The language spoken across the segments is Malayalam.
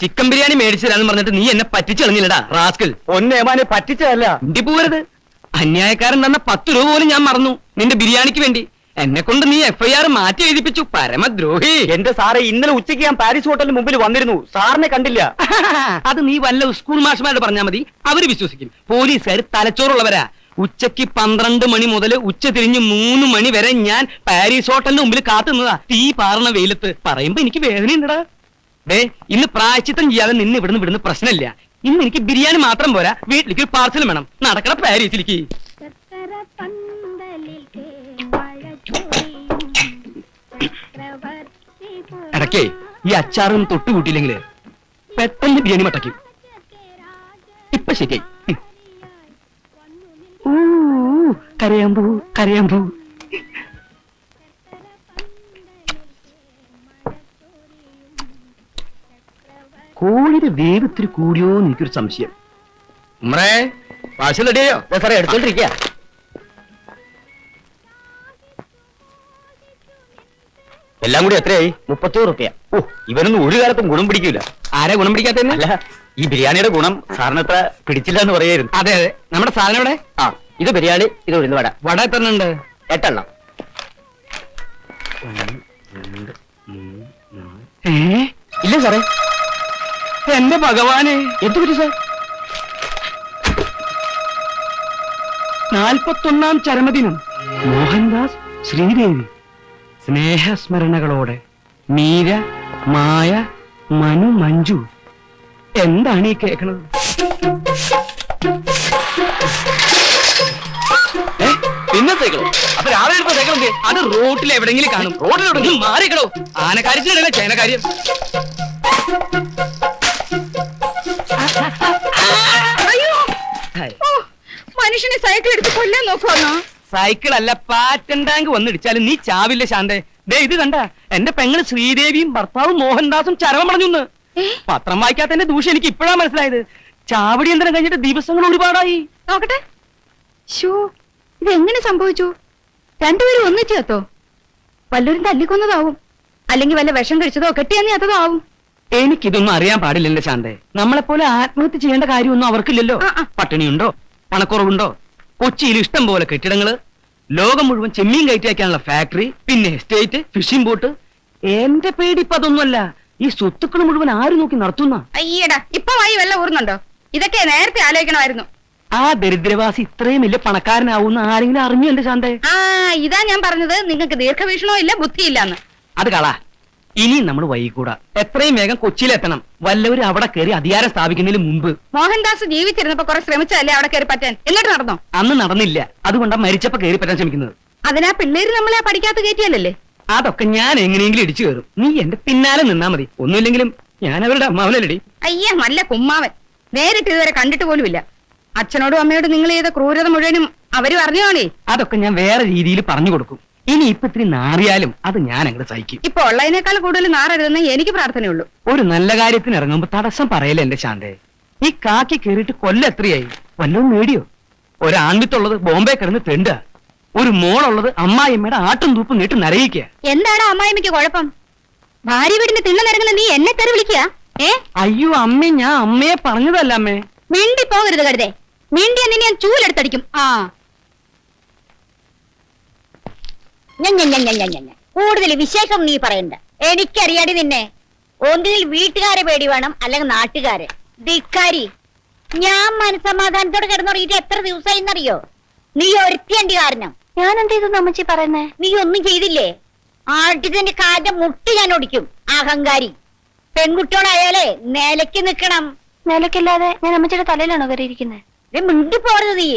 ചിക്കൻ ബിരിയാണി മേടിച്ചതാന്ന് പറഞ്ഞിട്ട് നീ എന്നെ പറ്റിച്ചെളിഞ്ഞില്ലടാ റാസ്കൽ. ഒന്നേമാനെ പറ്റിച്ചതല്ല. ഇണ്ടി പോവരുത്. അന്യായക്കാരൻ തന്ന പത്ത് രൂപ പോലും ഞാൻ മറന്നു. നിന്റെ ബിരിയാണിക്ക് വേണ്ടി. എന്നെ കൊണ്ട് നീ എഫ്ഐആർ മാറ്റി എഴുതിപ്പിച്ചു. പരമദ്രോഹി. എന്റെ സാറെ ഇന്നലെ ഉച്ചയ്ക്ക് ഞാൻ പാരീസ് ഹോട്ടലിന് മുമ്പിൽ വന്നിരുന്നു. സാറിനെ കണ്ടില്ല. അത് നീ വല്ല സ്കൂൾ മാഷ്മാരോട് പറഞ്ഞാൽ മതി. അവർ വിശ്വസിക്കും. പോലീസുകാർ തലച്ചോറുള്ളവരാ. ഉച്ചയ്ക്ക് പന്ത്രണ്ട് മണി മുതൽ ഉച്ച തിരിഞ്ഞ് മൂന്ന് മണി വരെ ഞാൻ പാരീസ് ഹോട്ടലിന് മുമ്പിൽ കാത്തുന്നതാ. തീ പാറണ വെയിലത്ത്. പറയുമ്പോ എനിക്ക് വേദനയുണ്ടടാ. ഇന്ന് പ്രായച്ചിത്തം ചെയ്യാതെ നിന്ന് ഇവിടുന്ന് വിടുന്ന പ്രശ്നമില്ല. ഇന്ന് എനിക്ക് ബിരിയാണി മാത്രം പോരാ. വീട്ടിലേക്ക് ഒരു പാർസൽ വേണം. നടക്കണ പാരീസിലേക്ക്. ഇടയ്ക്കേ ഈ അച്ചാറും തൊട്ട് കൂട്ടിയില്ലെങ്കിൽ പെട്ടെന്ന് ബിരിയാണി മട്ടയ്ക്കും. ഇപ്പൊ ശരിയായി. കരയാമ്പൂ കരയാമ്പൂ. കോഴിയുടെ വേഗത്തിൽ കൂടിയോ എനിക്കൊരു സംശയം. ഉമ്മറേ വാശൽ റെഡിയോ സാറേ എടുത്തോണ്ടിരിക്കുക എല്ലാം കൂടി എത്രയായി? മുപ്പത്തി റുപ്യ. ഓ ഇവനൊന്നും ഒരു കാലത്തും ഗുണം പിടിക്കൂല. ആരെ ഗുണം പിടിക്കാത്തല്ല അല്ല ഈ ബിരിയാണിയുടെ ഗുണം സാറിന് അത്ര പിടിച്ചില്ല എന്ന് പറയായിരുന്നു. അതെ അതെ. നമ്മുടെ സാധനം ഇവിടെ ആ ഇത് ബിരിയാണി ഇത് ഉഴുന്ന് വട വട എത്ര ഉണ്ട് എട്ടെണ്ണം ഇല്ല സാറേ. എന്റെ ഭഗവാനെ. എന്ത് പറ്റി സാർ? നാൽപ്പത്തൊന്നാം ചരമദിനം. മോഹൻദാസ് ശ്രീദേവി. സ്നേഹസ്മരണകളോടെ മീര മായ മനു മഞ്ജു. എന്താണ് ഈ കേൾക്കണത്? പിന്നെ രാവിലെ അത് റോട്ടിൽ എവിടെങ്കിലും കാണും. റോഡിൽ എവിടെങ്കിലും മാറിക്കടോ ആനക്കാര്യത്തിനിടയിലെ ചേനക്കാര്യം മനുഷ്യനെ സൈക്കിൾ എടുത്ത് കൊല്ലാൻ നോക്കുവാന്നോ സൈക്കിൾ അല്ല പാറ്റൻ ടാങ്ക് വന്നിടിച്ചാലും നീ ചാവില്ല ശാന്തേ. ദേ ഇത് കണ്ട എന്റെ പെങ്ങൾ ശ്രീദേവിയും ഭർത്താവും മോഹൻദാസും ചരമം പറഞ്ഞു പത്രം വായിക്കാത്തതിന്റെ ദൂഷ്യം എനിക്ക് ഇപ്പോഴാ മനസ്സിലായത്. ചാവടി യന്ത്രം കഴിഞ്ഞിട്ട് ദിവസങ്ങൾ ഒരുപാടായി. നോക്കട്ടെ. ഷോ ഇത് എങ്ങനെ സംഭവിച്ചു? രണ്ടുപേരും ഒന്നിച്ചോ വല്ലവരും തല്ലിക്കൊന്നതാവും. അല്ലെങ്കിൽ വല്ല വിഷം കഴിച്ചതോ കെട്ടിയെന്നീ അതോ ആവും എനിക്കിതൊന്നും അറിയാൻ പാടില്ലല്ലോ ശാന്തേ. നമ്മളെപ്പോലെ ആത്മഹത്യ ചെയ്യേണ്ട കാര്യമൊന്നും അവർക്കില്ലല്ലോ. പട്ടിണിയുണ്ടോ? പണക്കുറവുണ്ടോ? കൊച്ചിയിൽ ഇഷ്ടം പോലെ കെട്ടിടങ്ങൾ ലോകം മുഴുവൻ ചെമ്മീൻ കയറ്റി വയ്ക്കാനുള്ള ഫാക്ടറി പിന്നെ എസ്റ്റേറ്റ് ഫിഷിംഗ് ബോട്ട് എന്റെ പേടി ഇപ്പൊ അതൊന്നുമല്ല. ഈ സ്വത്തുക്കൾ മുഴുവൻ ആര് നോക്കി നടത്തുന്ന? അയ്യടാ ഇപ്പൊ വൈ വല്ല ഊർന്നുണ്ടോ ഇതൊക്കെ നേരത്തെ ആലോചിക്കണമായിരുന്നു. ആ ദരിദ്രവാസി ഇത്രയും വലിയ പണക്കാരനാവുന്ന ആരെങ്കിലും അറിഞ്ഞു എന്റെ ശാന്തേ? ആ ഇതാ ഞാൻ പറഞ്ഞത്. നിങ്ങൾക്ക് ദീർഘവീക്ഷണോ ഇല്ല ബുദ്ധിയില്ലാന്ന്. അത് കള. ഇനി നമ്മൾ വൈകൂടാ. എത്രയും വേഗം കൊച്ചിയിലെത്തണം. വല്ലവരും അവിടെ കയറി അധികാരം സ്ഥാപിക്കുന്നതിന് മുമ്പ്. മോഹൻദാസ് ജീവിച്ചിരുന്നപ്പോ കുറെ ശ്രമിച്ചതല്ലേ അവിടെ കയറി പറ്റാൻ? എന്നിട്ട് നടന്നോ? അന്ന് നടന്നില്ല. അതുകൊണ്ടാ മരിച്ചപ്പോ കയറി പറ്റാൻ ശ്രമിക്കുന്നത്. അതിനാ പിള്ളേര് നമ്മളെ പഠിക്കാത്ത കയറ്റിയല്ലേ അതൊക്കെ ഞാൻ എങ്ങനെയെങ്കിലും ഇടിച്ചു കയറും. നീ എന്റെ പിന്നാലെ നിന്നാ മതി. ഒന്നുമില്ലെങ്കിലും ഞാൻ അവരുടെ അമ്മാവനല്ലടി. അയ്യ നല്ല കുമ്മാവൻ. നേരിട്ട് ഇതുവരെ കണ്ടിട്ട് പോലുമില്ല. അച്ഛനോടും അമ്മയോടും നിങ്ങൾ ചെയ്ത ക്രൂരത മുഴുവനും അവർ പറഞ്ഞോണേ അതൊക്കെ ഞാൻ വേറെ രീതിയിൽ പറഞ്ഞു കൊടുക്കും. ഇനി ഇപ്പൊ ഇത്തിരി നാറിയാലും അത് ഞാൻ അങ്ങോട്ട് സഹിക്കും. ഇപ്പൊ ഉള്ളതിനേക്കാൾ കൂടുതൽ നാറരുതെന്ന് എനിക്ക് പ്രാർത്ഥനയുള്ളൂ. ഒരു നല്ല കാര്യത്തിന് ഇറങ്ങുമ്പോ തടസ്സം പറയല്ലേ എന്റെ ശാന്തേ. ഈ കാക്കി കയറിയിട്ട് കൊല്ലം എത്രയായി? വല്ലതും നേടിയോ ഒരാൺവിത്തുള്ളത് ബോംബെ കിടന്ന് തെണ്ട. ഒരു മോളുള്ളത് അമ്മായിമ്മയുടെ ആട്ടും തൂപ്പും നീട്ട് നരയിക്ക. എന്താണ് അമ്മായിമ്മയ്ക്ക് കുഴപ്പം? ഭാര്യ വീടിന്റെ തിണ്ണ നിരങ്ങുന്ന നീ എന്നെ തെറി വിളിക്കുക? ഏ? അയ്യോ അമ്മേ ഞാൻ അമ്മയെ പറഞ്ഞതല്ല അമ്മേ. മിണ്ടി പോകരുത് കരുതേ. മിണ്ടിയ നിന്നെ ഞാൻ ചൂലെടുത്തടിക്കും. ആ. കൂടുതൽ വിശേഷം നീ പറയണ്ട. എനിക്കറിയാടി നിന്നെ. ഒന്നിൽ വീട്ടുകാരെ പേടി വേണം അല്ലെങ്കിൽ നാട്ടുകാരെ. ധിക്കാരി ഞാൻ മനസമാധാനത്തോടെ കിടന്നുറങ്ങിയിട്ട് എത്ര ദിവസമായിന്നറിയോ? നീ ഒരുത്തിയണ്ടി കാരണം. ഞാൻ എന്ത് ചെയ്തു അമ്മച്ചി പറയുന്നേ? നീ ഒന്നും ചെയ്തില്ലേ? ആട്ടിന്റെ കാലിന്റെ മുട്ടി ഞാൻ ഒടിക്കും അഹങ്കാരി പെൺകുട്ടിയോടായാലേ നിലയ്ക്ക് നിക്കണം നിലക്കില്ലാതെ ഞാൻ അമ്മച്ചിയുടെ തലയിലാണോ കയറിയിരിക്കുന്നത് മിണ്ടി പോരുത് നീ.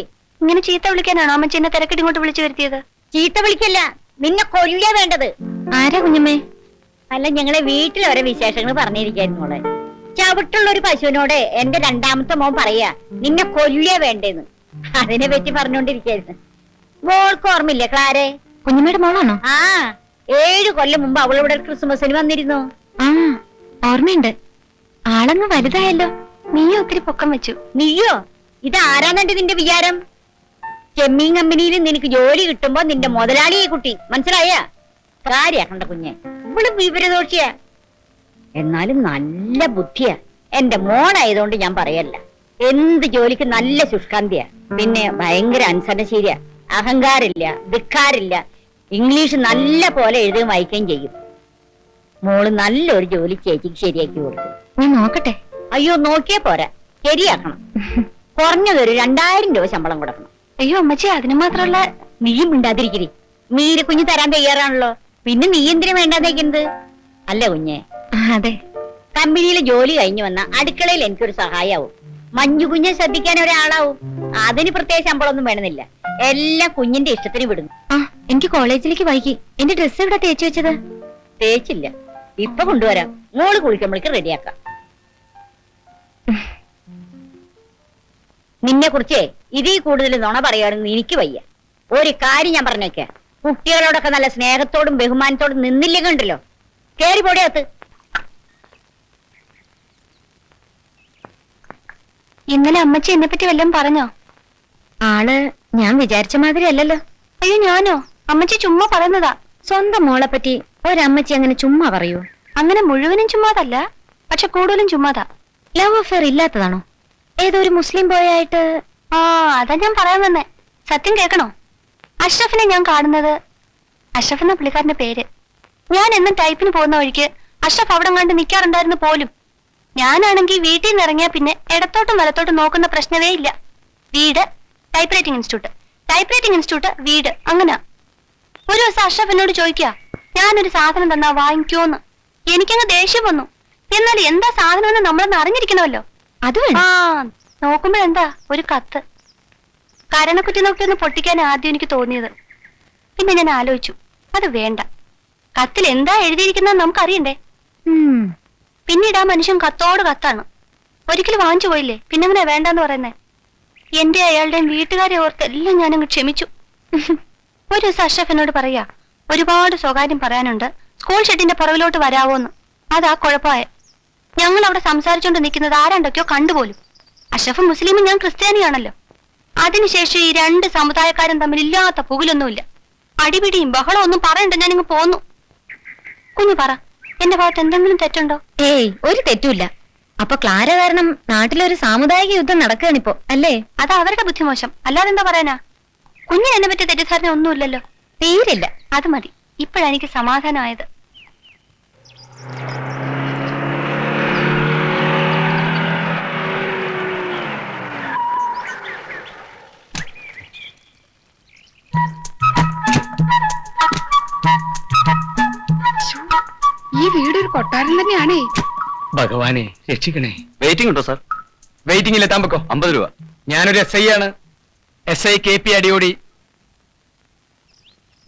ഇങ്ങനെ ചീത്ത വിളിക്കാനാണോ അമ്മച്ചി എന്നെ തിരക്കിട്ട് ഇങ്ങോട്ട് വിളിച്ചു വരുത്തിയത്? ചീത്ത വിളിക്കല്ല നിന്നെ കൊല്ല വേണ്ടത്. ആരാ കുഞ്ഞമ്മേ? അല്ല ഞങ്ങളെ വീട്ടിൽ ഓരോ വിശേഷങ്ങൾ പറഞ്ഞിരിക്കായിരുന്നു മോളെ. ചവിട്ടുള്ള ഒരു പശുവിനോട് എന്റെ രണ്ടാമത്തെ മോൻ പറയാ നിന്നെ കൊല്ല വേണ്ടെന്ന്. അതിനെ പറ്റി പറഞ്ഞോണ്ടിരിക്കായിരുന്നു മോൾക്ക് ഓർമ്മയില്ലേ ക്ലാരെ? കുഞ്ഞമ്മയുടെ മോളാണോ? ആ ഏഴു കൊല്ലം മുമ്പ് അവളിവിടെ ക്രിസ്മസിന് വന്നിരുന്നു. ആ ഓർമ്മയുണ്ട്. ആളങ്ങ് വലുതായല്ലോ. നീയോ ഒത്തിരി പൊക്കം വെച്ചു. നീയോ? ഇത് ആരാന്നെന്റെ നിന്റെ വിചാരം? ചെമ്മീൻ കമ്പനിയിൽ നിനക്ക് ജോലി കിട്ടുമ്പോ നിന്റെ മുതലാളിയെ കുട്ടി. മനസ്സിലായ? കാര്യാക്കണ്ട കുഞ്ഞെ. ഇവൾ വിവരദോഷിയ. എന്നാലും നല്ല ബുദ്ധിയാ. എന്റെ മോളായതുകൊണ്ട് ഞാൻ പറയല്ല. എന്ത് ജോലിക്ക് നല്ല ശുഷ്കാന്തിയാ. പിന്നെ ഭയങ്കര അനുസരണശീലിയ അഹങ്കാരില്ല ധിക്കാരില്ല. ഇംഗ്ലീഷ് നല്ല പോലെ എഴുതുകയും വായിക്കുകയും ചെയ്യും. മോൾ നല്ലൊരു ജോലി ചേച്ചിക്ക് ശരിയാക്കി കൊടുക്കും ഞാൻ നോക്കട്ടെ. അയ്യോ നോക്കിയേ പോരാ. ശരിയാക്കണം. കുറഞ്ഞതൊരു രണ്ടായിരം രൂപ ശമ്പളം കൊടുക്കണം. അയ്യോ അമ്മച്ചി അതിന് മാത്രല്ല നീയും മിണ്ടാതിരിക്കരി. മീര കുഞ്ഞ് തരാൻ തയ്യാറാണല്ലോ. പിന്നെ നീ എന്തിനു വേണ്ടാതേക്കുന്നത് അല്ല കുഞ്ഞെ അതെ. കമ്പനിയിലെ ജോലി കഴിഞ്ഞു വന്ന അടുക്കളയിൽ എനിക്കൊരു സഹായാവും. മഞ്ഞു കുഞ്ഞെ ശ്രദ്ധിക്കാൻ ഒരാളാവും. അതിന് പ്രത്യേക ശമ്പളമൊന്നും വേണമെന്നില്ല. എല്ലാം കുഞ്ഞിന്റെ ഇഷ്ടത്തിന് വിടുന്നു. ആ എനിക്ക് കോളേജിലേക്ക് വൈകി. എന്റെ ഡ്രസ്സ് എവിടെ തേച്ചു വെച്ചത്? തേച്ചില്ല. ഇപ്പൊ കൊണ്ടുവരാം. മോൾ കുളിക്കുമ്പോഴേക്ക് റെഡിയാക്കാം നിന്നെ കുറിച്ച് ഇതിൽ കൂടുതൽ നുണ പറയുകയാണെന്ന് എനിക്ക് വയ്യ. ഒരു കാര്യം ഞാൻ പറഞ്ഞേക്ക. കുട്ടികളോടൊക്കെ നല്ല സ്നേഹത്തോടും ബഹുമാനത്തോടും നിന്നില്ലേ കണ്ടല്ലോ? കേറി പൊടിയകത്ത് ഇന്നലെ അമ്മച്ചി എന്നെ പറ്റി വല്ലതും പറഞ്ഞോ? ആൾ ഞാൻ വിചാരിച്ച മാതിരി അല്ലല്ലോ. അയ്യോ ഞാനോ? അമ്മച്ചി ചുമ്മാ പറയുന്നതാ. സ്വന്തം മോളെ പറ്റി ഒരമ്മച്ചി അങ്ങനെ ചുമ്മാ പറയൂ. അങ്ങനെ മുഴുവനും ചുമ്മാതല്ല പക്ഷെ കൂടുതലും ചുമ്മാതാ. Love affair ഇല്ലാത്തതാണോ? ഏതോ ഒരു മുസ്ലിം ബോയായിട്ട് ആ അതാ ഞാൻ പറയാൻ വന്നേ. സത്യം കേൾക്കണോ? അഷ്റഫിനെ ഞാൻ കാണുന്നത്. അഷ്റഫ് എന്ന പുള്ളിക്കാരന്റെ പേര്. ഞാൻ എന്നും ടൈപ്പിന് പോകുന്ന വഴിക്ക് അഷ്റഫ് അവിടെ കണ്ട് നിൽക്കാറുണ്ടായിരുന്നു പോലും. ഞാനാണെങ്കിൽ വീട്ടിൽ നിന്ന് ഇറങ്ങിയാൽ പിന്നെ ഇടത്തോട്ടും വലത്തോട്ടും നോക്കുന്ന പ്രശ്നമേ ഇല്ല. വീട് type writing institute type writing institute വീട് അങ്ങനെ. ഒരു ദിവസം അഷ്റഫ് എന്നോട് ചോദിക്കുക ഞാനൊരു സാധനം തന്നാ വാങ്ങിക്കോന്ന്? എനിക്കങ്ങ് ദേഷ്യം വന്നു. എന്നാൽ എന്താ സാധനം എന്ന് നമ്മളൊന്ന് അറിഞ്ഞിരിക്കണമല്ലോ. അത് നോക്കുമ്പോ നോക്കുമ്പോഴെന്താ ഒരു കത്ത്. കരണക്കുറ്റി നോക്കി ഒന്ന് പൊട്ടിക്കാൻ ആദ്യം എനിക്ക് തോന്നിയത്. പിന്നെ ഞാൻ ആലോചിച്ചു. അത് വേണ്ട. കത്തിൽ എന്താ എഴുതിയിരിക്കുന്നത് നമുക്കറിയണ്ടേ? പിന്നീട് ആ മനുഷ്യൻ കത്തോട് കത്താണ്. ഒരിക്കലും വാങ്ങിച്ചു പോയില്ലേ? പിന്നെ അങ്ങനെ വേണ്ടെന്ന് പറയുന്നേ? എന്റെ അയാളുടെയും വീട്ടുകാരെ ഓർത്ത് എല്ലാം ഞാനങ്ങ് ക്ഷമിച്ചു. ഒരു ദിവസം അഷ്റഫിനോട് പറയാ ഒരുപാട് സ്വകാര്യം പറയാനുണ്ട്. സ്കൂൾ ഷെഡിന്റെ പുറകിലോട്ട് വരാവോന്ന്. അതാ കുഴപ്പമായ. ഞങ്ങൾ അവിടെ സംസാരിച്ചുകൊണ്ട് നിൽക്കുന്നത് ആരാണ്ടൊക്കെയോ കണ്ടുപോലും. അഷഫും മുസ്ലിമും ഞാൻ ക്രിസ്ത്യാനിയാണല്ലോ. അതിനുശേഷം ഈ രണ്ട് സമുദായക്കാരും തമ്മിൽ ഇല്ലാത്ത പുകിലൊന്നുമില്ല. അടിപിടിയും ബഹളം ഒന്നും പറയണ്ട ഞാൻ ഞാനിങ്ങ് പോന്നു. കുഞ്ഞു പറ എന്റെ ഭാഗത്ത് എന്തെങ്കിലും തെറ്റുണ്ടോ? ഏയ് ഒരു തെറ്റുമില്ല. അപ്പൊ ക്ലാര കാരണം നാട്ടിലൊരു സാമുദായിക യുദ്ധം നടക്കുകയാണിപ്പോ അല്ലേ? അത് അവരുടെ ബുദ്ധിമോശം അല്ലാതെ എന്താ പറയാനാ? കുഞ്ഞിന് എന്നെ പറ്റിയ തെറ്റിദ്ധാരണ ഒന്നുമില്ലല്ലോ. തീരില്ല അത് മതി. ഇപ്പോഴാ എനിക്ക് സമാധാനമായത്. ഈ വീട് ഒരു കൊട്ടാരം തന്നെയാണേ. ഭഗവാനെ രക്ഷിക്കണേ. വെയിറ്റിംഗ് ഉണ്ടോ സാർ വെയിറ്റിംഗിൽ എത്താൻ പൊക്കോ. അമ്പത് രൂപ. ഞാനൊരു എസ് ഐ ആണ്. S I K P Adiyodi.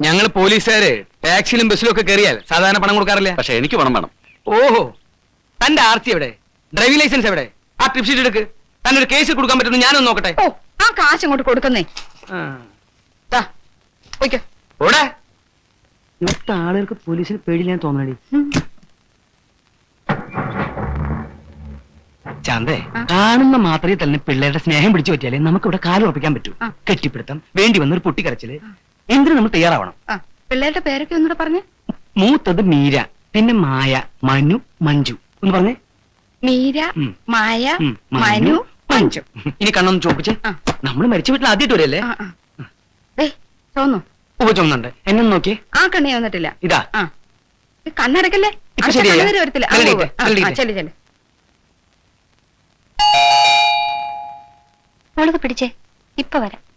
ഞങ്ങൾ പോലീസുകാര് ടാക്സിയിലും ബസ്സിലും ഒക്കെ കയറിയാൽ സാധാരണ പണം കൊടുക്കാറില്ല? പക്ഷെ എനിക്ക് പണം വേണം. ഓഹോ. തന്റെ ആർ സി എവിടെ? ഡ്രൈവിംഗ് ലൈസൻസ് എവിടെ? ആ ട്രിപ്പ് ഷീറ്റ് എടുക്ക്. തന്നെ ഒരു കേസ് കൊടുക്കാൻ പറ്റുന്ന ഞാനൊന്ന് നോക്കട്ടെ. ഓ ആ കാശ് അങ്ങോട്ട് കൊടുക്കുന്നേ. ഓടെ. ഇവിടുത്തെ ആളുകൾക്ക് പോലീസിന് പേടിയില്ലാൻ തോന്നണേ ചാന്തേ കാണുന്ന മാത്രമേ തന്നെ പിള്ളേരുടെ സ്നേഹം പിടിച്ചു പറ്റിയാലേ നമുക്ക് ഇവിടെ കാലം ഉറപ്പിക്കാൻ പറ്റൂ. കെട്ടിപ്പിടുത്തം വേണ്ടി വന്നൊരു പൊട്ടിക്കരച്ചിൽ. എന്തിനു നമ്മൾ തയ്യാറാവണം. പിള്ളേരുടെ പേരൊക്കെ ഒന്നുകൂടെ പറഞ്ഞേ. മൂത്തത് മീര പിന്നെ മായ മനു മഞ്ജു. ഒന്ന് പറഞ്ഞേ. മീര മായ മനു മഞ്ജു. ഇനി കണ്ണൊന്ന് ചോദിച്ചേ നമ്മൾ നമ്മൾ മരിച്ച വീട്ടിൽ ആദ്യമായിട്ട് വരല്ലേ തോന്നു. ഉപ്പ ചുമന്നുണ്ട് എന്നെ നോക്കി. ആ കണ്ണി വന്നിട്ടില്ല. ഇതാ. ആ. കണ്ണടക്കല്ലേ? ശരിയായോ? വരത്തില്ല. ചെല്ല് ചെല്ല്. മോളത് പിടിച്ചേ. ഇപ്പൊ വരാം.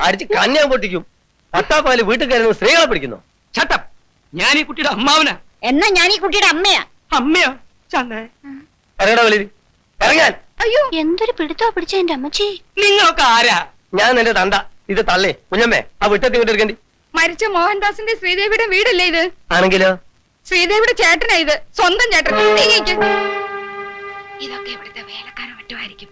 അടിച്ച് കന്യാൻ പൊട്ടിക്കും. പത്താപ്പാൽ വീട്ടിൽ കയറുന്ന സ്ത്രീകളെ പിടിക്കുന്നു. ചട്ടം ഞാൻ ഈ കുട്ടിയുടെ അമ്മാവനാ. എന്നാ ഞാൻ ഈ കുട്ടിയുടെ അമ്മയാ? അമ്മയോ? ചന്ദേ. ഇറങ്ങടാ വലിയ. ഇറങ്ങാൻ. അയ്യോ. എന്തൊരു പിടുത്തോ പിടിച്ച എന്റെ അമ്മച്ചി. നിങ്ങളൊക്കെ ആരാ? ഞാൻ നിന്റെ തണ്ട ഇത് തള്ളേ. കുഞ്ഞമ്മേ ആ വിട്ടത്തി കൊണ്ടിരിക്കണ്ടി മരിച്ച മോഹൻദാസിന്റെ ശ്രീദേവിയുടെ വീടല്ലേ ഇത്? ആണെങ്കിലോ? ശ്രീദേവിയുടെ ചേട്ടനാ ഇത്. സ്വന്തം ചേട്ടൻ. ഇതൊക്കെ ഇവിടുത്തെ വേലക്കാരൻ മറ്റുമായിരിക്കും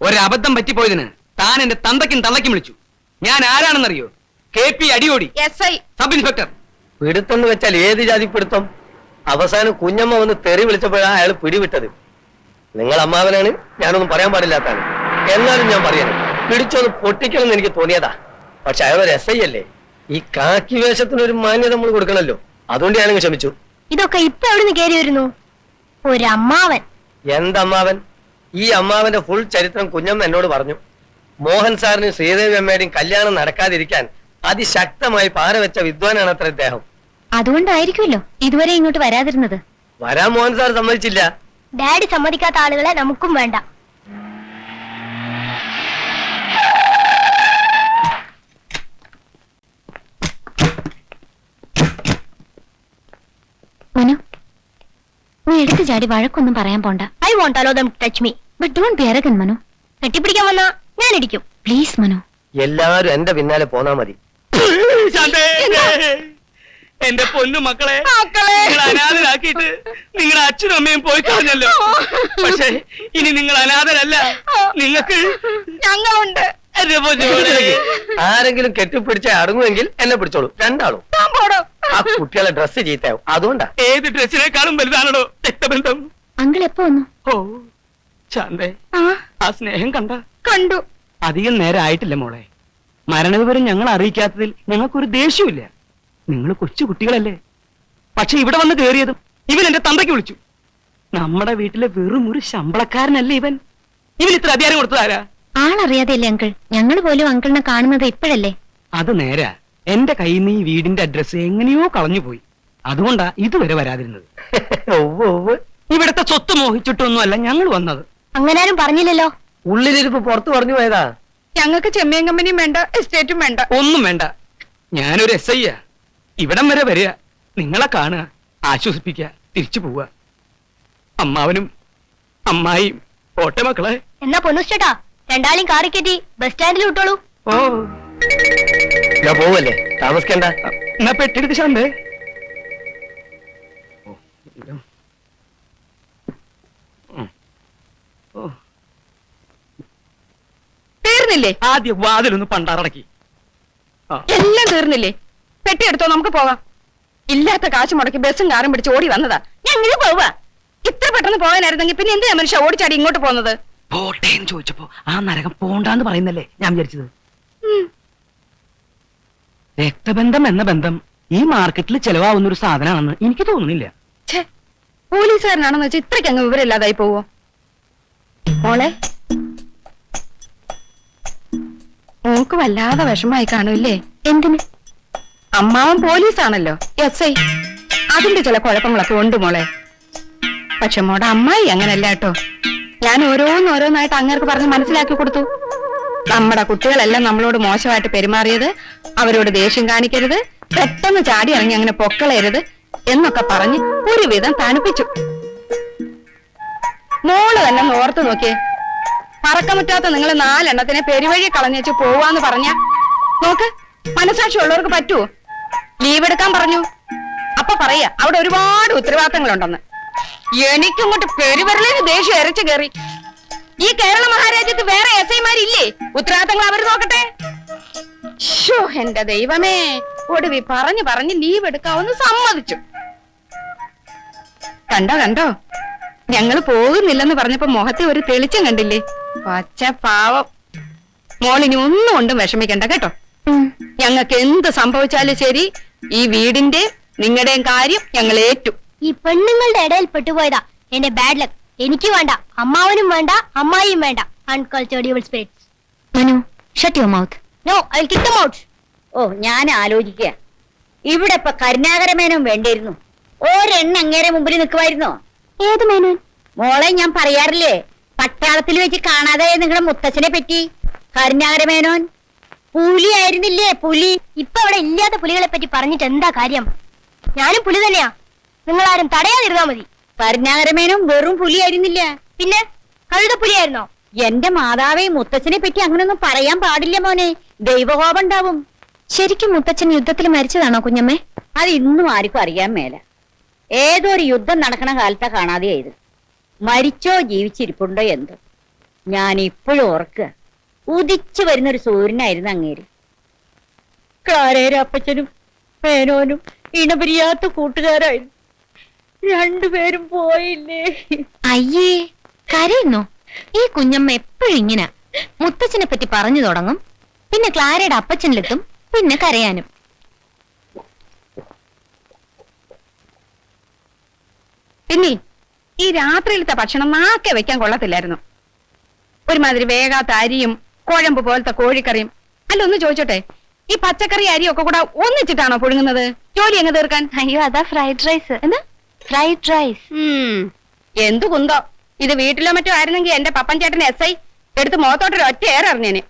ഒരബദ്ധം പറ്റിപ്പോയതിന് താൻ എന്റെ തന്തയ്ക്കും തള്ളയ്ക്കും വിളിച്ചു. ഞാൻ ആരാണെന്നറിയോ? K P Adiyodi. S I. Sub inspector. പിടുത്തം എന്ന് വെച്ചാൽ ഏത് ജാതി പിടുത്തം അവസാനം കുഞ്ഞമ്മ വന്ന് തെറി വിളിച്ചപ്പോഴാണ് അയാൾ പിടിവിട്ടത്. നിങ്ങൾ അമ്മാവനാണ് ഞാനൊന്നും പറയാൻ പാടില്ലാത്താണ് എന്നാലും ഞാൻ പറയാൻ പിടിച്ചൊന്ന് പൊട്ടിക്കണമെന്ന് എനിക്ക് തോന്നിയതാ. പക്ഷെ അയാൾ ഒരു എസ് ഐ അല്ലേ? ഈ കാക്കി വേഷത്തിന് ഒരു മാന്യത നമ്മൾ കൊടുക്കണല്ലോ അതുകൊണ്ട് ഞാനങ്ങ് ക്ഷമിച്ചു. ഇതൊക്കെ ഇപ്പൊ എവിടുന്ന് കയറി വരുന്നു? ഒരമ്മാവൻ. എന്തമ്മാവൻ? ഈ അമ്മാവന്റെ ഫുൾ ചരിത്രം കുഞ്ഞമ്മ എന്നോട് പറഞ്ഞു. മോഹൻ സാറിനും ശ്രീദേവി അമ്മയുടെയും കല്യാണം നടക്കാതിരിക്കാൻ അതിശക്തമായി പാര വെച്ച വിദ്വാനാണ് അത്ര ഇദ്ദേഹം. അതുകൊണ്ടായിരിക്കുമല്ലോ ഇതുവരെ ഇങ്ങോട്ട് വരാതിരുന്നത്. വരാൻ മോഹൻ സാർ സമ്മതിച്ചില്ല. ഡാഡി സമ്മതിക്കാത്ത ആളുകളെ നമുക്കും വേണ്ട. മനു നീ എടുത്തു ചാടി വഴക്കൊന്നും പറയാൻ പോണ്ട. I won't allow them touch me but don't be arrogant Manu. കെട്ടിപ്പിടിക്കാൻ വന്നാ ഞാൻ ഇടിക്കും. പ്ലീസ് മനു. എല്ലാവരും എന്റെ പിന്നാലെ പോന്നാ മതി. ശാന്തേ, എന്റെ പൊന്നു മക്കളെ നിങ്ങൾ അനാഥരാക്കിയിട്ട് നിങ്ങളുടെ അച്ഛനും അമ്മയും പോയി കളഞ്ഞല്ലോ. പക്ഷെ ഇനി നിങ്ങൾ അനാഥരല്ല. നിങ്ങൾക്ക് ഞങ്ങളുണ്ട്. ആരെങ്കിലും കെട്ടിപ്പിടിച്ച അടങ്ങുമെങ്കിൽ എന്നെ പിടിച്ചോളൂ. രണ്ടാളും. ആ കുട്ടികളെ ഡ്രസ് ചീത്തയാവും അതുകൊണ്ടാ. ഏത് ഡ്രസ്സിനേക്കാളും വലുതാണോ രക്തബന്ധം. അങ്കിൾ എപ്പോ വന്നു? ഓ ചാന്തേ. ആ. ആ സ്നേഹം കണ്ട. കണ്ടു. അധികം നേരം ആയിട്ടില്ല മോളെ. മരണവിവരം ഞങ്ങൾ അറിയിക്കാത്തതിൽ ഞങ്ങൾക്കൊരു ദേഷ്യമില്ല നിങ്ങൾ കൊച്ചു കുട്ടികളല്ലേ? പക്ഷെ ഇവിടെ വന്ന് കയറിയതും ഇവൻ എന്റെ തന്തയ്ക്ക് വിളിച്ചു. നമ്മുടെ വീട്ടിലെ വെറും ഒരു ശമ്പളക്കാരനല്ലേ ഇവൻ? ഇവൻ ഇത്ര അധികാരം കൊടുത്തതാരാ ആളറിയാതെയല്ലേ അങ്കിൾ? ഞങ്ങൾ പോലും അങ്കിളിനെ കാണുന്നത് ഇപ്പോഴല്ലേ? അത് നേരാ. എന്റെ കയ്യിൽ നിന്ന് ഈ വീടിന്റെ അഡ്രസ് എങ്ങനെയോ കളഞ്ഞുപോയി. അതുകൊണ്ടാ ഇതുവരെ വരാതിരുന്നത്. ഇവിടത്തെ സ്വത്ത് മോഹിച്ചിട്ടൊന്നും സ്വത്ത് മോഹിച്ചിട്ടൊന്നുമല്ല ഞങ്ങൾ വന്നത്. അങ്ങനാരും പറഞ്ഞില്ലല്ലോ. ഉള്ളിലിരിപ്പ് പുറത്തു പറഞ്ഞു പോയതാ? ഞങ്ങൾക്ക് ചെമ്മീൻ കമ്പനിയും വേണ്ട എസ്റ്റേറ്റും വേണ്ട. ഒന്നും വേണ്ട. ഞാനൊരു എസ് ഐ ഇവിടം വരെ വരിക. നിങ്ങളെ കാണുക ആശ്വസിപ്പിക്കുക തിരിച്ചു പോവുക. അമ്മാവനും അമ്മായിയും പോട്ടെ മക്കളെ. എന്നാ പൊന്നുഷ്ടാ രണ്ടാളും കാറി കയറ്റി ബസ് സ്റ്റാൻഡിൽ വിട്ടോളൂ. ഓ. ഞാൻ പോവല്ലേ? താമസിക്കണ്ട. എന്നാ. ഓ, തീർന്നില്ലേ? ആദ്യം വാതിലൊന്ന് പണ്ടാറടക്കി. എല്ലാം തീർന്നില്ലേ? പെട്ടി എടുത്തോ നമുക്ക് പോവാം ഇല്ലാത്ത കാശ് മുടക്കി ബസ്സും കാറും പിടിച്ച് ഓടി വന്നതാ. ഞാൻ ഇങ്ങനെ പോവാ ഇത്ര പെട്ടെന്ന് പോകാനായിരുന്നെങ്കിൽ പിന്നെ എന്തിനാ മനുഷ്യ ഓടിച്ചാടി ഇങ്ങോട്ട് പോകുന്നത്? പോട്ടെ എന്ന് ചോദിച്ചപ്പോ ആ നരകം പോണ്ടാന്ന് പറയുന്നല്ലേ ഞാൻ വിചാരിച്ചത്. രക്തബന്ധം എന്ന ബന്ധം ഈ മാർക്കറ്റിൽ ചെലവാകുന്ന ഒരു സാധനമാണെന്ന് എനിക്ക് തോന്നുന്നില്ല. പോലീസുകാരനാണെന്ന് വെച്ചാൽ ഇത്രയ്ക്ക് അങ്ങ് വിവരമില്ലാതായി പോവോ? മോളെ മോക്ക് വല്ലാതെ വിഷമായി കാണൂല്ലേ എന്തിന്? അമ്മാവൻ പോലീസാണല്ലോ. എസ് ഐ അതിന്റെ ചില കുഴപ്പങ്ങളൊക്കെ ഉണ്ട് മോളെ. പക്ഷെ മോടെ അമ്മായി അങ്ങനല്ല കേട്ടോ. ഞാൻ ഓരോന്നോരോന്നായിട്ട് അങ്ങേർക്ക് പറഞ്ഞ് മനസ്സിലാക്കി കൊടുത്തു. നമ്മുടെ കുട്ടികളെല്ലാം നമ്മളോട് മോശമായിട്ട് പെരുമാറിയത് അവരോട് ദേഷ്യം കാണിക്കരുത് പെട്ടെന്ന് ചാടി ഇറങ്ങി അങ്ങനെ പൊക്കളയരുത് എന്നൊക്കെ പറഞ്ഞ് ഒരുവിധം തണുപ്പിച്ചു. മോൾ തന്നെ ഓർത്ത് നോക്കിയേ. പറക്കമുറ്റാത്ത നിങ്ങൾ നാലെണ്ണത്തിനെ പെരുവഴി കളഞ്ഞേച്ച് പോവാന്ന് പറഞ്ഞ. നോക്ക് മനസാക്ഷി ഉള്ളവർക്ക് പറ്റുമോ ലീവ് എടുക്കാൻ പറഞ്ഞു. അപ്പൊ പറയാ അവിടെ ഒരുപാട് ഉത്തരവാദിത്തങ്ങളുണ്ടെന്ന്. എനിക്കങ്ങോട്ട് പെരുവരലിന് ദേഷ്യം അരച്ചു കയറി. ഈ കേരള മഹാരാജ്യത്ത് വേറെ എസ് ഐമാരില്ലേ ഉത്തരവാദിത്തങ്ങൾ അവർ നോക്കട്ടെ. ഷോ എന്റെ ദൈവമേ. ഒടുവി പറഞ്ഞു പറഞ്ഞ് ലീവ് എടുക്കാവുന്ന സമ്മതിച്ചു. കണ്ടോ കണ്ടോ? ഞങ്ങൾ പോകുന്നില്ലെന്ന് പറഞ്ഞപ്പോ മുഖത്തെ ഒരു തെളിച്ചം കണ്ടില്ലേ? പച്ച പാവം. മോളിനി ഒന്നും കൊണ്ടും വിഷമിക്കണ്ട കേട്ടോ. ഞങ്ങൾക്ക് എന്ത് സംഭവിച്ചാലും ശരി ഈ വീടിന്റെ നിങ്ങളുടെയും കാര്യം ഞങ്ങൾ ഏറ്റു. ഈ പെണ്ണുങ്ങളുടെ ഇടയിൽ പെട്ടുപോയതാ. എന്റെ ബാഡ് ലക്ക് എനിക്ക് വേണ്ട. അമ്മാവനും വേണ്ട. അമ്മായിയും വേണ്ട. Uncultured evil spirits Manu shut your mouth no I kick them out ഓ ഞാൻ ആലോചിക്കുക ഇവിടെ ഇപ്പൊ കരുണാകരമേനോൻ വേണ്ടിയിരുന്നു. ഒരെണ്ണ അങ്ങേരെ മുമ്പിൽ നിൽക്കുമായിരുന്നോ? ഏത് മേനോൻ? മോളെ ഞാൻ പറയാറില്ലേ പട്ടാളത്തിൽ വെച്ച് കാണാതെ നിങ്ങളുടെ മുത്തച്ഛനെ പറ്റി. കരുണാകരമേനോൻ പുലി ആയിരുന്നില്ലേ പുലി? ഇപ്പൊ അവിടെ ഇല്ലാത്ത പുലികളെ പറ്റി പറഞ്ഞിട്ട് എന്താ കാര്യം? ഞാനും പുലി തന്നെയാ. നിങ്ങൾ ആരും തടയാതിരുന്നാ മതി. പരിണാകരമേനും വെറും പുലി ആയിരുന്നില്ല പിന്നെ കഴുത പുലിയായിരുന്നോ? എന്റെ മാതാവേ മുത്തച്ഛനെ പറ്റി അങ്ങനൊന്നും പറയാൻ പാടില്ല മോനെ. ദൈവകോപം ഉണ്ടാവും. ശരിക്കും മുത്തച്ഛൻ യുദ്ധത്തിൽ മരിച്ചതാണോ കുഞ്ഞമ്മേ? അത് ഇന്നും ആർക്കും അറിയാൻ മേല. ഏതോ ഒരു യുദ്ധം നടക്കണ കാലത്താ കാണാതെയായത്. മരിച്ചോ ജീവിച്ചിരിപ്പുണ്ടോ എന്തോ? ഞാൻ ഇപ്പോഴും ഓർക്കുക. ഉദിച്ചു വരുന്ന ഒരു സൂര്യനായിരുന്നു അങ്ങേര്. ക്ലാരേരപ്പച്ചനും പേനോനും ഇണപിരിയാത്ത കൂട്ടുകാരായിരുന്നു. രണ്ടുപേരും പോയില്ലേ? അയ്യേ കരയുന്നു? ഈ കുഞ്ഞമ്മ എപ്പോഴും ഇങ്ങനെ. മുത്തച്ഛനെ പറ്റി പറഞ്ഞു തുടങ്ങും പിന്നെ ക്ലാരയുടെ അപ്പച്ചനിലെത്തും പിന്നെ കരയാനും. പിന്നെ ഈ രാത്രിയിലത്തെ ഭക്ഷണം നാക്കെ വെക്കാൻ കൊള്ളത്തില്ലായിരുന്നു. ഒരുമാതിരി വേഗാത്ത അരിയും കുഴമ്പ് പോലത്തെ കോഴിക്കറിയും. അല്ല ഒന്ന് ചോദിച്ചോട്ടെ ഈ പച്ചക്കറി അരിയൊക്കെ ഒക്കെ കൂടെ ഒന്നിച്ചിട്ടാണോ പുഴുങ്ങുന്നത്? ജോലി എങ്ങ് തീർക്കാൻ? അയ്യോ അതാ ഫ്രൈഡ് റൈസ് എന്താ? ഫ്രൈഡ് റൈസ് എന്തു കുന്തോ? ഇത് വീട്ടിലോ മറ്റോ ആയിരുന്നെങ്കിൽ എന്റെ പപ്പൻ ചേട്ടൻ എസ് ഐ എടുത്ത് മുഖത്തോട്ടൊരു ഒറ്റ ഏറെറിഞ്ഞേനെ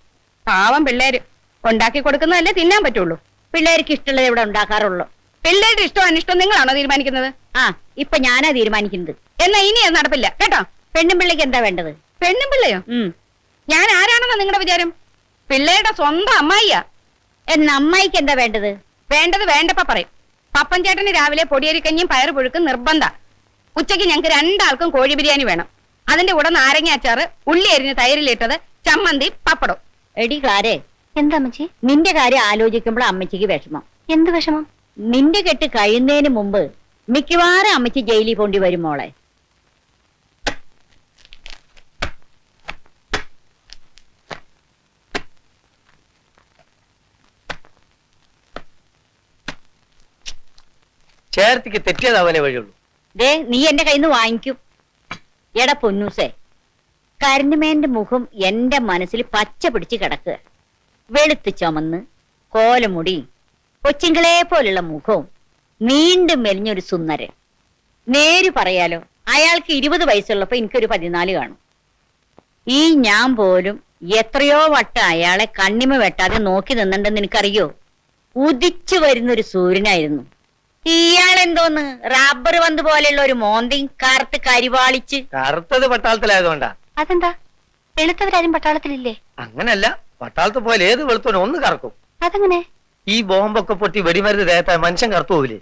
പാവം പിള്ളേര്. ഉണ്ടാക്കി കൊടുക്കുന്നതല്ലേ തിന്നാൻ പറ്റുള്ളൂ. പിള്ളേർക്ക് ഇഷ്ടമുള്ളത് ഇവിടെ ഉണ്ടാക്കാറുള്ളൂ. പിള്ളേരുടെ ഇഷ്ടം അനിഷ്ടം നിങ്ങളാണോ തീരുമാനിക്കുന്നത്? ആ ഇപ്പൊ ഞാനാ തീരുമാനിക്കുന്നത്. എന്നാ ഇനി അത് നടപ്പില്ല. കേട്ടോ? പെണ്ണും പിള്ളേക്ക് എന്താ വേണ്ടത്? പെണ്ണും പിള്ളയോ? ഞാൻ ആരാണെന്നാ നിങ്ങളുടെ വിചാരം? പിള്ളേരുടെ സ്വന്തം അമ്മായിയാ. എന്ന അമ്മായിക്ക് എന്താ വേണ്ടത്? വേണ്ടത് വേണ്ടപ്പ പറയും. പപ്പൻ ചേട്ടന് രാവിലെ പൊടിയരിക്കഞ്ഞും പയറ് പുഴുക്കും നിർബന്ധ. ഉച്ചയ്ക്ക് ഞങ്ങൾക്ക് രണ്ടാൾക്കും കോഴി ബിരിയാണി വേണം. അതിന്റെ കൂടെ നാരങ്ങ അച്ചാറ് ഉള്ളി അരിഞ്ഞ് തൈരിലിട്ടത് ചമ്മന്തി പപ്പടം എടി ക്ലാരെ എന്താ അമ്മച്ചി? നിന്റെ കാര്യം ആലോചിക്കുമ്പോൾ അമ്മച്ചിക്ക് വിഷമം. എന്ത് വിഷമം? നിന്റെ കെട്ട് കഴിയുന്നതിന് മുമ്പ് മിക്കവാറും അമ്മച്ചി ജയിലിൽ പോണ്ടി വരും മോളെ. ചേർത്തിക്ക് തെറ്റിയതാവനെ വഴിയുള്ളൂ. ദേ നീ എന്റെ കയ്യിൽ നിന്ന് വാങ്ങിക്കും. എടാ പൊന്നൂസേ കരിഞ്ഞമേന്റെ മുഖം എന്റെ മനസ്സിൽ പച്ച പിടിച്ച് കിടക്കുക. വെളുത്ത് ചുമന്ന് കോലമുടി കൊച്ചിങ്കളെ പോലുള്ള മുഖവും നീണ്ടും മെലിഞ്ഞൊരു സുന്ദരൻ. നേര് പറയാലോ അയാൾക്ക് ഇരുപത് വയസ്സുള്ളപ്പോ എനിക്കൊരു പതിനാല് കാണും. ഈ ഞാൻ പോലും എത്രയോ വട്ടം അയാളെ കണ്ണിമ വെട്ടാതെ നോക്കി നിന്നിട്ടുണ്ടെന്ന് എനിക്കറിയോ? ഉദിച്ചു വരുന്നൊരു സൂര്യനായിരുന്നു. ഇയാളെന്തോന്ന് റബ്ബർ പന്ത് പോലെയുള്ള ഒരു മോന്തി കറുത്ത് കരിവാളിച്ച്. കറുത്തത് പട്ടാളത്തിലായതുകൊണ്ടാ. അതെന്താ? വെളുത്തവരാരും പട്ടാളത്തിലില്ലേ? അങ്ങനല്ല. പട്ടാളത്ത് പോലെ ഏത് വെളുത്തോനും ഒന്ന് കറക്കും. അതെങ്ങനെ? ഈ ബോംബൊക്കെ പൊട്ടി വെടിമരുന്ന് ദേഹത്തെ മനുഷ്യൻ കറുത്തു പോവില്ലേ?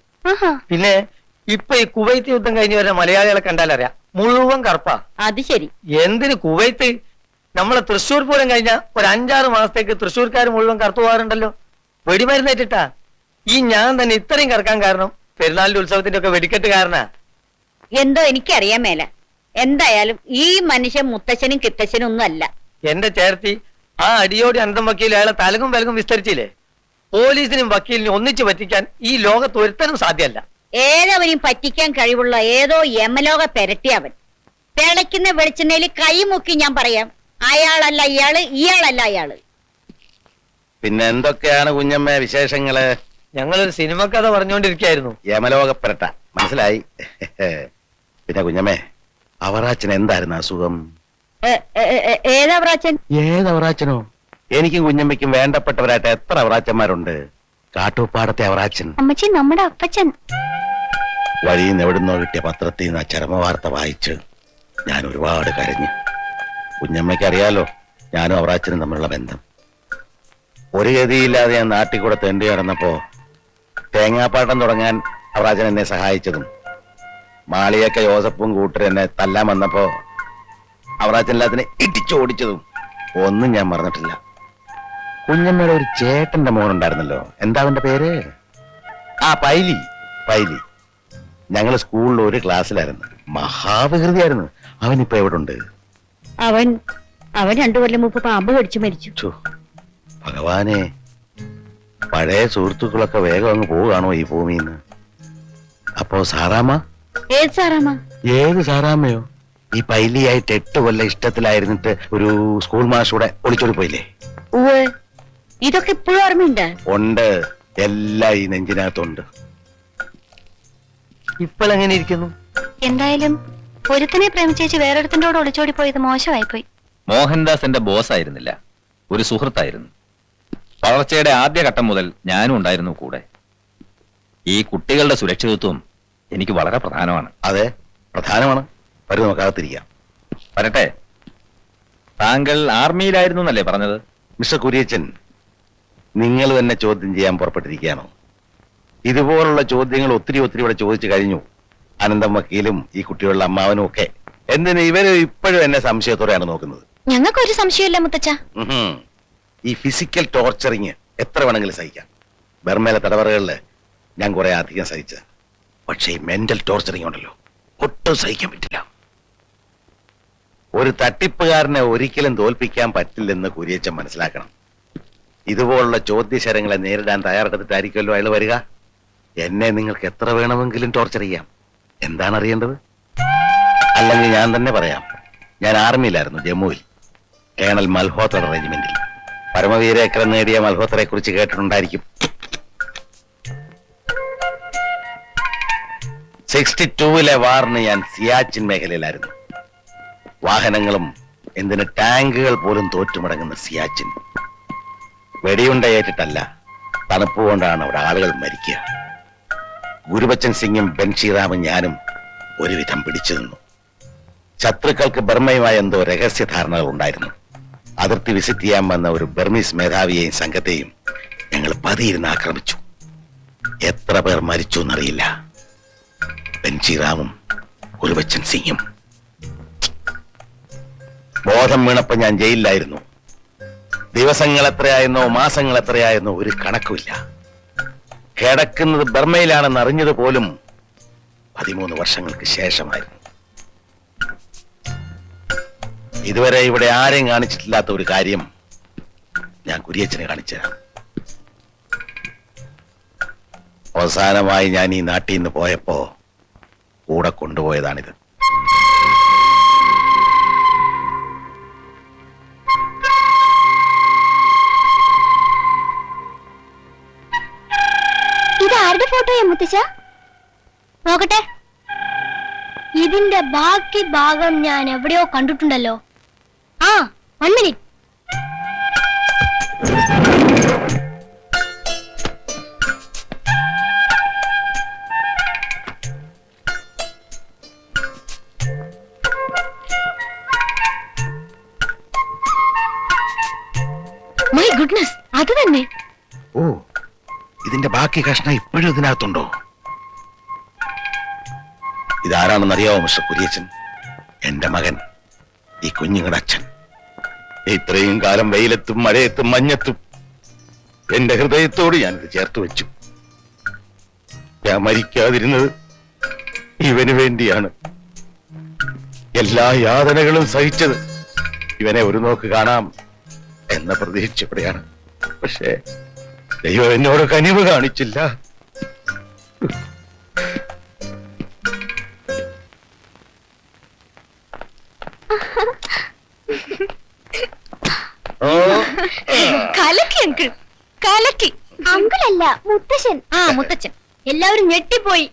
പിന്നെ ഇപ്പൊ ഈ കുവൈത്ത് യുദ്ധം കഴിഞ്ഞ് വരുന്ന മലയാളികളെ കണ്ടാലറിയാം. മുഴുവൻ കറുപ്പാ. അത് ശരി. എന്തിന് കുവൈത്ത്? നമ്മളെ തൃശ്ശൂർ പൂരം കഴിഞ്ഞ ഒരു അഞ്ചാറ് മാസത്തേക്ക് തൃശ്ശൂർക്കാർ മുഴുവൻ കറുത്തു പോകാറുണ്ടല്ലോ. വെടിമരുന്നേറ്റിട്ടാ ഈ ഞാൻ തന്നെ ഇത്രയും കറക്കാൻ കാരണം പെരുന്നാളിന്റെ ഉത്സവത്തിന്റെ ഒക്കെ വെടിക്കെട്ട് കാരണ. എന്തോ എനിക്കറിയാൻ മേല. എന്തായാലും ഈ മനുഷ്യൻ മുത്തശ്ശനും കിത്തശ്ശനും ഒന്നും അല്ല. എന്റെ ചേർത്തി ആ അടിയോടി അന്തം വക്കീൽ അയാളെ തലകും വിലകും വിസ്തരിച്ചില്ലേ? പോലീസിനും വക്കീലിനും ഒന്നിച്ചു പറ്റിക്കാൻ ഈ ലോകത്ത് ഒരുത്തനും സാധ്യമല്ല. ഏതവനെയും പറ്റിക്കാൻ കഴിവുള്ള ഏതോ യമലോക പെരട്ടിയവൻ തിളയ്ക്കുന്ന വെളിച്ചെണ്ണയിൽ കൈമുക്കി ഞാൻ പറയാം അയാളല്ല ഇയാൾ ഇയാളല്ല അയാൾ. പിന്നെ എന്തൊക്കെയാണ് കുഞ്ഞമ്മ വിശേഷങ്ങൾ? ഞങ്ങളൊരു സിനിമ കഥ പറഞ്ഞുകൊണ്ടിരിക്കുകയായിരുന്നു യമലോകപ്പെരട്ട. മനസ്സിലായി? പിന്നെ കുഞ്ഞമ്മേ അവറാച്ചൻ എന്തായിരുന്നു അസുഖം? ഏതവറാച്ചനോ എനിക്കും കുഞ്ഞമ്മയ്ക്കും വേണ്ടപ്പെട്ടവരായിട്ട് എത്ര അവറാച്ചന്മാരുണ്ട്? കാട്ടുപ്പാടത്തെ അവറാച്ചൻ. അമ്മച്ചി നമ്മുടെ അപ്പച്ചൻ. വഴിയിൽ നിന്ന് എവിടുന്നോ കിട്ടിയ പത്രത്തിൽ നിന്ന് ആ ചരമവാർത്ത വായിച്ച് ഞാൻ ഒരുപാട് കരഞ്ഞു. കുഞ്ഞമ്മയ്ക്ക് അറിയാലോ ഞാനും അവറാച്ചനും തമ്മിലുള്ള ബന്ധം. ഒരു ഗതിയില്ലാതെ ഞാൻ നാട്ടിൽ കൂടെ തെണ്ടി നടന്നപ്പോ തേങ്ങാപ്പാട്ടം തുടങ്ങാൻ അവറാജൻ എന്നെ സഹായിച്ചതും. മാളിയൊക്കെ യോസപ്പും കൂട്ടർ എന്നെ തല്ലാൻ വന്നപ്പോ അവറാജൻ എല്ലാത്തിനെ ഇടിച്ചോടിച്ചതും ഒന്നും ഞാൻ മറന്നിട്ടില്ല. കുഞ്ഞമ്മയുടെ ഒരു ചേട്ടന്റെ മോനുണ്ടായിരുന്നല്ലോ എന്താ അവന്റെ പേര്? ആ പൈലി. പൈലി. ഞങ്ങൾ സ്കൂളിൽ ഒരു ക്ലാസ്സിലായിരുന്നു. മഹാവികൃതിയായിരുന്നു. അവൻ ഇപ്പൊ എവിടെ ഉണ്ട് അവൻ അവൻ രണ്ടു കൊല്ലം മുമ്പ് പാമ്പ് കടിച്ചു മരിച്ചു. ഭഗവാനെ. പഴയ സുഹൃത്തുക്കളൊക്കെ വേഗം അങ്ങ് പോവുകയാണോ ഈ ഭൂമിയിൽ നിന്ന് അപ്പോ സാറാമ്മ? ഏത് സാറാമ്മ? ഏത് സാറാമ്മയോ? ഈ പൈലിയായിട്ട് എട്ട് കൊല്ലം ഇഷ്ടത്തിലായിരുന്നിട്ട് ഒരു സ്കൂൾ മാഷൂടെ ഒളിച്ചോടി പോയില്ലേ? ഇതൊക്കെ ഇപ്പോഴും ഓർമ്മയുണ്ട്. ഉണ്ട്. എല്ലാം ഈ നെഞ്ചിനകത്തുണ്ട്. ഇപ്പോഴെങ്ങനെ ഇരിക്കുന്നു? എന്തായാലും ഒരുത്തനെ പ്രേമിച്ചേച്ച് വേറൊരുത്തിന്റെ കൂടെ ഒളിച്ചോടി പോയത് മോശമായി പോയി മോഹൻദാസ് എന്റെ ബോസ് ആയിരുന്നില്ല ഒരു സുഹൃത്തായിരുന്നു. വളർച്ചയുടെ ആദ്യഘട്ടം മുതൽ ഞാനും ഉണ്ടായിരുന്നു കൂടെ. ഈ കുട്ടികളുടെ സുരക്ഷിതത്വം എനിക്ക് വളരെ പ്രധാനമാണ്. അതെ പ്രധാനമാണ്. വരും നോക്കാത്തിരിക്കാം വരട്ടെ. താങ്കൾ ആർമിയിലായിരുന്നു എന്നല്ലേ പറഞ്ഞത്? മിസ്റ്റർ കുര്യച്ചൻ നിങ്ങൾ തന്നെ ചോദ്യം ചെയ്യാൻ പുറപ്പെട്ടിരിക്കുകയാണോ. ഇതുപോലുള്ള ചോദ്യങ്ങൾ ഒത്തിരി ഒത്തിരി ഇവിടെ ചോദിച്ചു കഴിഞ്ഞു. അനന്തം വക്കീലും ഈ കുട്ടികളുടെ അമ്മാവനും ഒക്കെ. എന്തിന് ഇവർ ഇപ്പോഴും എന്നെ സംശയത്തോടെയാണ് നോക്കുന്നത്? ഞങ്ങൾക്കൊരു സംശയമില്ല മുത്തച്ഛ. ഈ ഫിസിക്കൽ ടോർച്ചറിങ് എത്ര വേണമെങ്കിലും സഹിക്കാം. ബർമേലെ തടവറകളിൽ ഞാൻ കുറെ അധികം സഹിച്ചത്. പക്ഷേ മെന്റൽ ടോർച്ചറിങ് ഉണ്ടല്ലോ. ഒട്ടും സഹിക്കാൻ പറ്റില്ല. ഒരു തട്ടിപ്പുകാരനെ ഒരിക്കലും തോൽപ്പിക്കാൻ പറ്റില്ലെന്ന് കുരിയച്ചൻ മനസ്സിലാക്കണം. ഇതുപോലുള്ള ചോദ്യശരങ്ങളെ നേരിടാൻ തയ്യാറെടുത്തിട്ടായിരിക്കുമല്ലോ അയാൾ വരിക. എന്നെ നിങ്ങൾക്ക് എത്ര വേണമെങ്കിലും ടോർച്ചർ ചെയ്യാം. എന്താണ് അറിയേണ്ടത്? അല്ലെങ്കിൽ ഞാൻ തന്നെ പറയാം. ഞാൻ ആർമിയിലായിരുന്നു ജമ്മുവിൽ. കേണൽ മൽഹോത്ര റെജിമെന്റിൽ പരമവീരേക്കരം നേടിയ മൽഹോത്രയെ കുറിച്ച് കേട്ടിട്ടുണ്ടായിരിക്കും. സിക്സ്റ്റി ടൂവിലെ വാറിന് ഞാൻ സിയാച്ചിൻ മേഖലയിലായിരുന്നു. വാഹനങ്ങളും എന്തിന് ടാങ്കുകൾ പോലും തോറ്റുമടങ്ങുന്ന സിയാച്ചിൻ. വെടിയുണ്ടയേറ്റിട്ടല്ല തണുപ്പ് കൊണ്ടാണ് അവിടെ ആളുകൾ മരിക്കുക. ഗുരുബച്ചൻ സിംഗും ബൻഷിറാമും ഞാനും ഒരുവിധം പിടിച്ചു നിന്നു. ശത്രുക്കൾക്ക് ബർമ്മയുമായ എന്തോ രഹസ്യ ധാരണകൾ ഉണ്ടായിരുന്നു അതിർത്തി വിസിറ്റ് ചെയ്യാൻ വന്ന ഒരു ബർമീസ് മേധാവിയെയും സംഘത്തെയും ഞങ്ങൾ പതിയിരുന്ന് ആക്രമിച്ചു. എത്ര പേർ മരിച്ചു എന്നറിയില്ല. ബൻഷിറാമും ഗുരുബച്ചൻ സിംഗും. ബോധം വീണപ്പോ ഞാൻ ജയിലിലായിരുന്നു. ദിവസങ്ങൾ എത്രയായിരുന്നോ മാസങ്ങൾ എത്രയായിരുന്നോ ഒരു കണക്കുമില്ല. കിടക്കുന്നത് ബർമയിലാണെന്ന് അറിഞ്ഞത് പോലും പതിമൂന്ന് വർഷങ്ങൾക്ക് ശേഷമായിരുന്നു. ഇതുവരെ ഇവിടെ ആരെയും കാണിച്ചിട്ടില്ലാത്ത ഒരു കാര്യം ഞാൻ കുരിയച്ചന് കാണിച്ചുതരാം. അവസാനമായി ഞാൻ ഈ നാട്ടിൽ നിന്ന് പോയപ്പോ കൂടെ കൊണ്ടുപോയതാണിത്. ഇതിന്റെ ബാക്കി ഭാഗം ഞാൻ എവിടെയോ കണ്ടിട്ടുണ്ടല്ലോ. വൺ മിനിറ്റ് മൈ ഗുഡ്നസ് അത് തന്നെ. ഓ ഇതിന്റെ ബാക്കി കഷ്ണം ഇപ്പോഴും ഇതിനകത്തുണ്ടോ? ഇതാരാണെന്നറിയാവോ മിസ്റ്റർ കുര്യച്ചൻ? എന്റെ മകൻ ഈ കുഞ്ഞുങ്ങളുടെ അച്ഛൻ. ഇത്രയും കാലം വെയിലത്തും മഴയത്തും മഞ്ഞത്തും എന്റെ ഹൃദയത്തോട് ഞാനിത് ചേർത്ത് വെച്ചു. ഞാൻ മരിക്കാതിരുന്നത് ഇവന് വേണ്ടിയാണ്. എല്ലാ യാതനകളും സഹിച്ചത് ഇവനെ ഒരു നോക്ക് കാണാം എന്ന പ്രതീക്ഷയോടെയാണ് പക്ഷേ ദൈവം എന്നോട് കനിവ് കാണിച്ചില്ല. കലക്കി. അങ്കിളല്ല മുത്തശ്ശൻ. ആ മുത്തച്ഛൻ. എല്ലാവരും ഞെട്ടിപ്പോയി.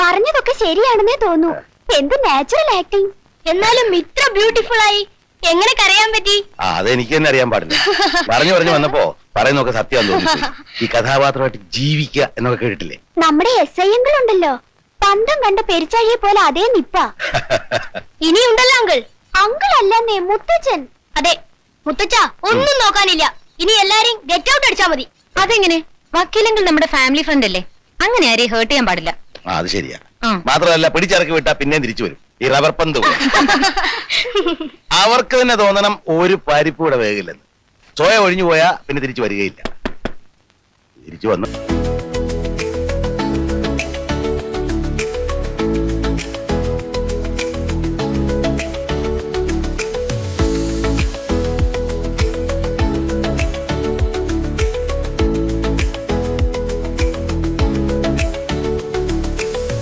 പറഞ്ഞതൊക്കെ ശരിയാണെന്നേ തോന്നൂ എന്ത് നാച്ചുറൽ ആക്ടിങ് എന്നാലും ഇത്ര ബ്യൂട്ടിഫുൾ ആയി. എങ്ങനെ കരയാൻ പറ്റി? അതെനിക്ക് തന്നെ അറിയാൻ പാടില്ല. പറഞ്ഞു പറഞ്ഞു വന്നപ്പോ പറയുന്നൊക്കെ സത്യം ഈ കഥാപാത്രമായിട്ട് ജീവിക്കുക എന്നൊക്കെ കേട്ടിട്ടില്ലേ? നമ്മുടെ എസ് ഐ ഉണ്ടല്ലോ. പന്തം കണ്ട പെരിച്ചാഴിയെ പോലെ അതേ നിപ്പ. ഇനിയുണ്ടല്ലോ അങ്കിൾ. അങ്കിൾ അല്ലെന്നേ മുത്തച്ഛൻ. അതെ മുത്തച്ഛ ഒന്നും നോക്കാനില്ല. ഇനി എല്ലാരെയും ഗെറ്റ് ഔട്ട് അടിച്ചാ മതി. അതെങ്ങനെ? വക്കീലെങ്കിൽ നമ്മുടെ ഫാമിലി ഫ്രണ്ട് അല്ലേ? അങ്ങനെ ആരെയും ഹേർട്ട് ചെയ്യാൻ പാടില്ല. ആ അത് ശരിയാ. ആ. മാത്രമല്ല പിടിച്ചിറക്കി വിട്ടാ പിന്നെയും തിരിച്ചു വരും. ഈ റബ്ബർ പന്ത് പോലെ. അവർക്ക് തന്നെ തോന്നണം ഒരു പരിപ്പ് ഇവിടെ വേഗില്ലെന്ന് ചോയ ഒഴിഞ്ഞു പോയാ പിന്നെ തിരിച്ചു വരികയില്ല. തിരിച്ചു വന്നു.